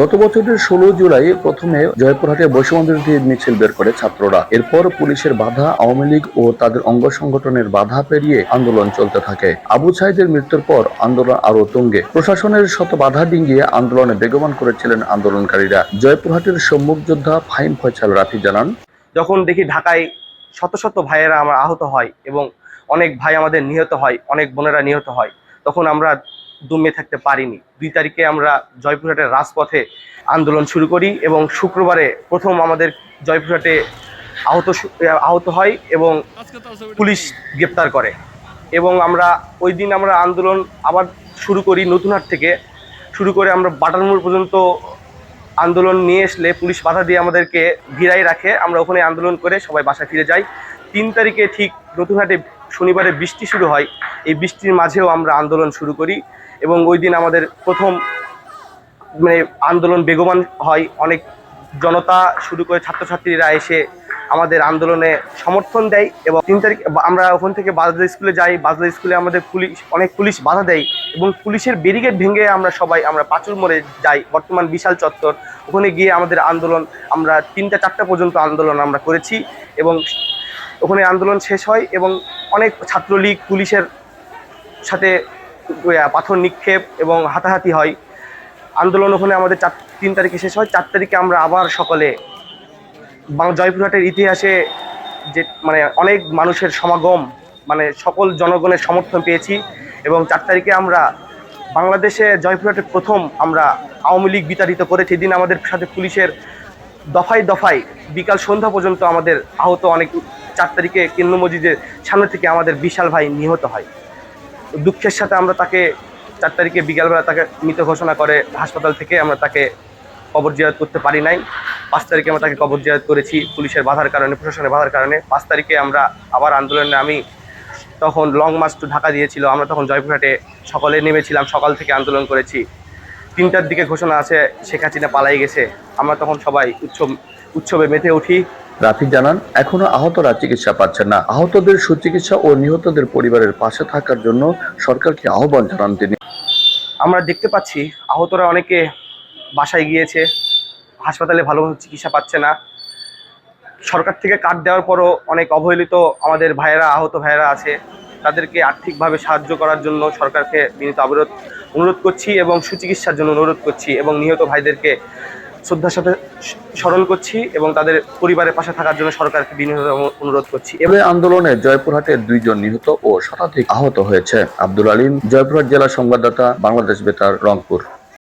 গত বছরের ষোলো জুলাই প্রথমে জয়পুরহাটে বৈষম্যবিরোধী মিছিল বের করে ছাত্ররা। এরপর পুলিশের বাধা, আওয়ামী লীগ ও তাদের অঙ্গ সংগঠনের বাধা পেরিয়ে আন্দোলন চলতে থাকে। আবু সাইদের মৃত্যুর পর আন্দোলন আরও তুঙ্গে। প্রশাসনের শত বাধা ডিঙ্গিয়ে আন্দোলনে বেগবান করেছিলেন আন্দোলনকারীরা। জয়পুরহাটের সম্মুখ যোদ্ধা ফাহিম ফয়সাল রাফি জানান, যখন দেখি ঢাকায় শত শত ভাইয়েরা আমার আহত হয় এবং অনেক ভাই আমাদের নিহত হয়, অনেক বোনেরা নিহত হয়, তখন আমরা দমে থাকতে পারিনি। দুই তারিখে আমরা জয়পুরহাটের রাজপথে আন্দোলন শুরু করি এবং শুক্রবারে প্রথম আমাদের জয়পুরহাটে আহত আহত হয় এবং পুলিশ গ্রেপ্তার করে। এবং আমরা ওই দিন আমরা আন্দোলন আবার শুরু করি নতুনহাট থেকে। শুরু করে আমরা বাটারমোড় পর্যন্ত আন্দোলন নিয়ে আসলে পুলিশ বাধা দিয়ে আমাদেরকে ভিড়াই রাখে। আমরা ওখানে আন্দোলন করে সবাই বাসায় ফিরে যাই। তিন তারিখে ঠিক নতুনহাটে শনিবারে বৃষ্টি শুরু হয়, এই বৃষ্টির মাঝেও আমরা আন্দোলন শুরু করি এবং ওই দিন আমাদের প্রথম মানে আন্দোলন বেগবান হয়। অনেক জনতা শুরু করে ছাত্রছাত্রীরা এসে আমাদের আন্দোলনে সমর্থন দেয় এবং তিন তারিখ, আমরা ওখান থেকে বাজলা স্কুলে যাই, বাজলা স্কুলে আমাদের পুলিশ, অনেক পুলিশ বাধা দেয় এবং পুলিশের ব্যারিকেড ভেঙে আমরা সবাই, আমরা পাঁচুর মোড়ে যাই, বর্তমান বিশাল চত্বর। ওখানে গিয়ে আমাদের আন্দোলন, আমরা তিনটা চারটা পর্যন্ত আন্দোলন আমরা করেছি এবং ওখানে আন্দোলন শেষ হয় এবং অনেক ছাত্রলীগ, পুলিশের সাথে পাথর নিক্ষেপ এবং হাতাহাতি হয়। আন্দোলন ওখানে আমাদের চার, তিন তারিখে শেষ হয়। চার তারিখে আমরা আবার সকলে জয়পুরহাটের ইতিহাসে যে মানে অনেক মানুষের সমাগম মানে সকল জনগণের সমর্থন পেয়েছি এবং চার তারিখে আমরা বাংলাদেশে জয়পুরহাটে প্রথম আমরা আওয়ামী লীগ বিতাড়িত করেছি। এদিন আমাদের সাথে পুলিশের দফায় দফায় বিকাল সন্ধ্যা পর্যন্ত আমাদের আহত অনেক চার তারিখে কেন্দ্র মসজিদের সামনে থেকে আমাদের বিশাল ভাই নিহত হয়। দুঃখের সাথে আমরা তাকে চার তারিখে বিকালবেলা তাকে মৃত ঘোষণা করে হাসপাতাল থেকে আমরা তাকে কবর জিয়ারত করতে পারি নাই। পাঁচ তারিখে আমরা তাকে কবর জিয়ারত করেছি পুলিশের বাধার কারণে, প্রশাসনের বাধার কারণে। পাঁচ তারিখে আমরা আবার আন্দোলনে আমি তখন লং মার্চ টু ঢাকা দিয়েছিল, আমরা তখন জয়পুরহাটে সকলে নেমেছিলাম, সকাল থেকে আন্দোলন করেছি। তিনটার দিকে ঘোষণা আছে, শেখ হাসিনা পালাই গেছে। আমরা তখন সবাই উৎসব উৎসবে মেতে উঠি। রাফি জানান, এখনও আহতরা চিকিৎসা পাচ্ছেন না। আহতদের সুচিকিৎসা ও নিহতদের পরিবারের পাশে থাকার জন্য সরকারকে আহ্বান জানান তিনি। আমরা দেখতে পাচ্ছি, আহতরা অনেকে বাসায় গিয়েছে, হাসপাতালে ভালোভাবে চিকিৎসা পাচ্ছে না। সরকার থেকে কার্ড দেওয়ার পরও অনেক অবহেলিত আমাদের ভাইয়েরা, আহত ভাইয়েরা আছে। তাদেরকে আর্থিকভাবে সাহায্য করার জন্য সরকারকে বিনীত অবরোধ অনুরোধ করছি এবং সুচিকিৎসার জন্য অনুরোধ করছি এবং নিহত ভাইদেরকে শ্রদ্ধার সাথে স্মরণ করছি এবং তাদের পরিবারের পাশে থাকার জন্য সরকারকে বিনীত অনুরোধ করছি। এবং আন্দোলনে জয়পুরহাটে দুইজন নিহত ও শতাধিক আহত হয়েছে। আব্দুল আলিম, জয়পুরহাট জেলা সংবাদদাতা, বাংলাদেশ বেতার, রংপুর।